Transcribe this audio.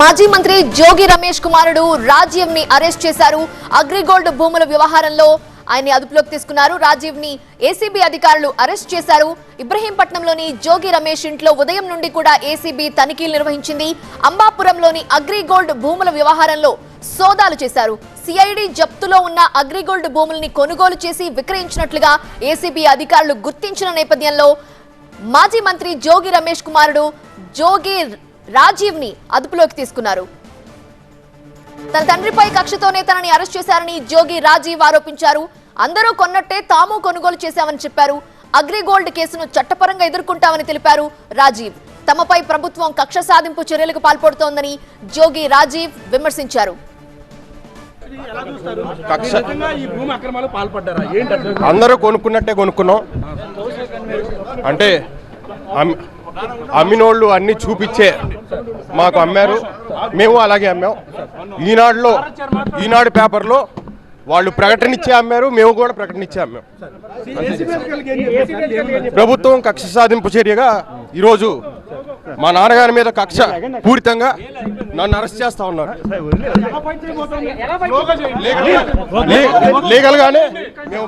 మాజీ మంత్రి జోగి రమేష్ కుమారుడు రాజీవ్ని అరెస్ట్ చేశారు. అగ్రిగోల్డ్ భూముల వ్యవహారంలో ఆయన్ని అదుపులోకి తీసుకున్నారు. రాజీవ్ని ఏసీబీ అధికారులు అరెస్ట్ చేశారు. ఇబ్రహీంపట్నంలోని జోగి రమేష్ ఇంట్లో ఉదయం నుండి కూడా ఏసీబీ తనిఖీలు నిర్వహించింది. అంబాపురంలోని అగ్రిగోల్డ్ భూముల వ్యవహారంలో సోదాలు చేశారు. సిఐడి జప్తులో ఉన్న అగ్రిగోల్డ్ భూముల్ని కొనుగోలు చేసి విక్రయించినట్లుగా ఏసీబీ అధికారులు గుర్తించిన నేపథ్యంలో మాజీ మంత్రి జోగి రమేష్ కుమారుడు జోగి రాజీవ్ని అదుపులోకి తీసుకున్నారు. తన తండ్రిపై కక్షతోనే తనని అరెస్ట్ చేశారని జోగి రాజీవ్ ఆరోపించారు. అందరూ కొన్నట్టే తాము కొనుగోలు చేశామని చెప్పారు. అగ్రిగోల్డ్ కేసును చట్టపరంగా ఎదుర్కొంటామని తెలిపారు రాజీవ్. తమపై ప్రభుత్వం కక్ష సాధింపు చర్యలకు పాల్పడుతోందని జోగి రాజీవ్ విమర్శించారు? అందరూ కొనుక్కున్నట్టే కొనుక్కున్నాం. అంటే అమ్మినోళ్ళు అన్ని చూపించే మాకు అమ్మారు. మేము అలాగే అమ్మాం. ఈనాడులో ఈనాడు పేపర్లో వాళ్ళు ప్రకటన ఇచ్చే అమ్మారు మేము కూడా ప్రకటన ఇచ్చే అమ్మాం? ప్రభుత్వం కక్ష సాధింపు చర్యగా ఈరోజు మా నాన్నగారి మీద కక్ష పూరితంగా నన్ను అరెస్ట్ చేస్తా ఉన్నారు. లీగల్ గానే మేము